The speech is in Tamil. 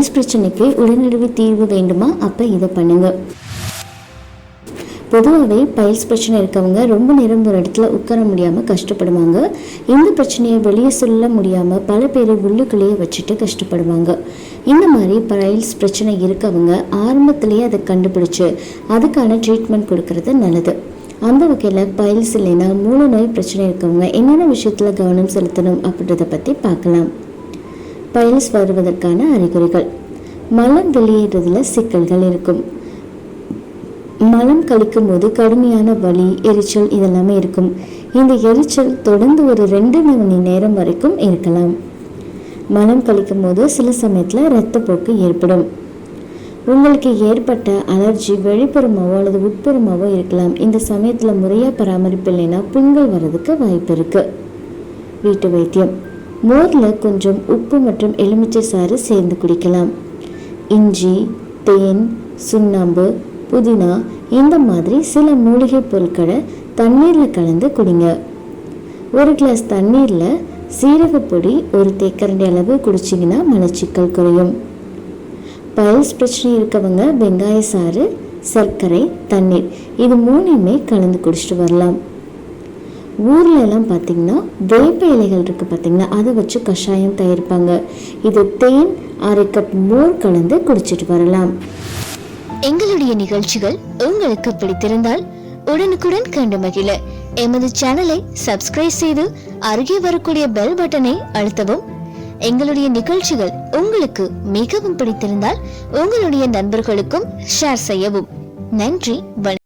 பைல்ஸ் பிரச்சனைக்கு உடனடி தீர்வு வேண்டுமா? அப்போ இதை பண்ணுங்க. பொதுவாகவே பயில்ஸ் பிரச்சனை இருக்கவங்க ரொம்ப நேரம் ஒரு இடத்துல உட்கார முடியாமல் கஷ்டப்படுவாங்க. இந்த பிரச்சனையை வெளியே சொல்ல முடியாமல் பல பேர் உள்ளுக்குள்ளேயே வச்சுட்டு கஷ்டப்படுவாங்க. இந்த மாதிரி பயில்ஸ் பிரச்சனை இருக்கவங்க ஆரம்பத்திலேயே அதை கண்டுபிடிச்சு அதுக்கான ட்ரீட்மெண்ட் கொடுக்கறது நல்லது. அந்த வகையில் பைல்ஸ் இல்லைன்னா மூல நோய் பிரச்சனை இருக்கவங்க என்னென்ன விஷயத்தில் கவனம் செலுத்தணும் அப்படின்றத பற்றி பார்க்கலாம். பைல்ஸ் வருவதற்கான அறிகுறிகள். மலம் வெளியேறதுல சிக்கல்கள் இருக்கும். மலம் கழிக்கும் போது கடுமையான வலி எரிச்சல் இதெல்லாமே இருக்கும். இந்த எரிச்சல் தொடர்ந்து ஒரு ரெண்டு மணி நேரம் வரைக்கும் இருக்கலாம். மலம் கழிக்கும் போது சில சமயத்தில் இரத்தப்போக்கு ஏற்படும். உங்களுக்கு ஏற்பட்ட அலர்ஜி வெளிப்புறமாவோ அல்லது உட்புறமாவோ இருக்கலாம். இந்த சமயத்தில் முறையாக பராமரிப்பு இல்லைன்னா புண்கள் வர்றதுக்கு வாய்ப்பு இருக்குது வீட்டு வைத்தியம். மோரில் கொஞ்சம் உப்பு மற்றும் எலுமிச்சை சாறு சேர்ந்து குடிக்கலாம். இஞ்சி தேன் சுண்ணாம்பு புதினா இந்த மாதிரி சில மூலிகை பொருட்களை தண்ணீரில் கலந்து குடிங்க. ஒரு கிளாஸ் தண்ணீரில் சீரகப்பொடி ஒரு தேக்கரண்டி அளவு குடிச்சிங்கன்னா மலச்சிக்கல் குறையும். பைல்ஸ் பிரச்சனை இருக்கவங்க வெங்காய சாறு சர்க்கரை தண்ணீர் இது மூணையுமே கலந்து குடிச்சிட்டு வரலாம். ஊரில் எல்லாம் பார்த்தீங்கன்னா வேப்ப இலைகள் இருக்குது பார்த்தீங்களா அதை வச்சு கஷாயம் தயாரிப்பாங்க. இது தேன் அரை கப் மோர் கலந்து குடிச்சிட்டு வரலாம். எங்களுடைய நிகழ்ச்சிகள் உங்களுக்கு பிடித்திருந்தால் உடனுக்குடன் கண்டு மகிழ. எமது சேனலை சப்ஸ்கிரைப் செய்து அருகே வரக்கூடிய பெல் பட்டனை அழுத்தவும். எங்களுடைய நிகழ்ச்சிகள் உங்களுக்கு மிகவும் பிடித்திருந்தால் உங்களுடைய நண்பர்களுக்கும் ஷேர் செய்யவும். நன்றி வணக்கம்.